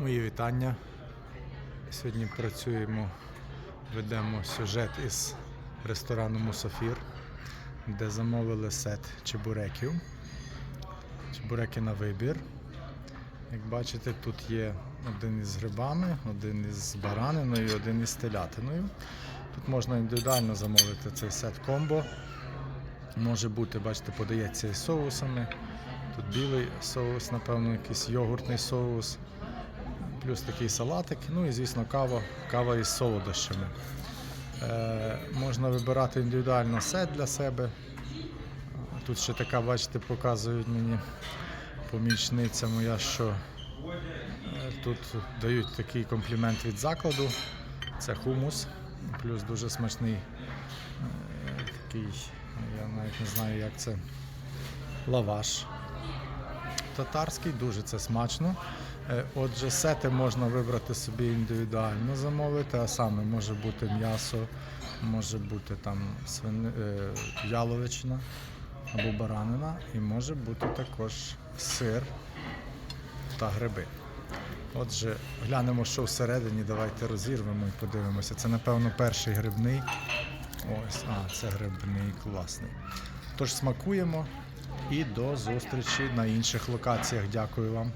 Мої вітання. Сьогодні працюємо, ведемо сюжет із ресторану Мусафір, де замовили сет чебуреків. Чебуреки на вибір. Як бачите, тут є один із грибами, один із бараниною, один із телятиною. Тут можна індивідуально замовити цей сет комбо. Може бути, бачите, подається із соусами. Тут білий соус, напевно, якийсь йогуртний соус, плюс такий салатик, ну і, звісно, кава, кава із солодощами. Е, можна вибирати індивідуально сет для себе. Тут ще така, бачите, показують мені помічниця моя, що е, тут дають такий комплімент від закладу. Це хумус, плюс дуже смачний е, такий, я навіть не знаю, як це, лаваш татарський, дуже це смачно. Е, Отже, сети можна вибрати собі індивідуально замовити, а саме може бути м'ясо, може бути там свини, е, яловичина або баранина, і може бути також сир та гриби. Отже, глянемо, що всередині. Давайте розірвемо і подивимося. Це, напевно, перший грибний. Ось, а, це грибний класний. Тож смакуємо і до зустрічі на інших локаціях. Дякую вам.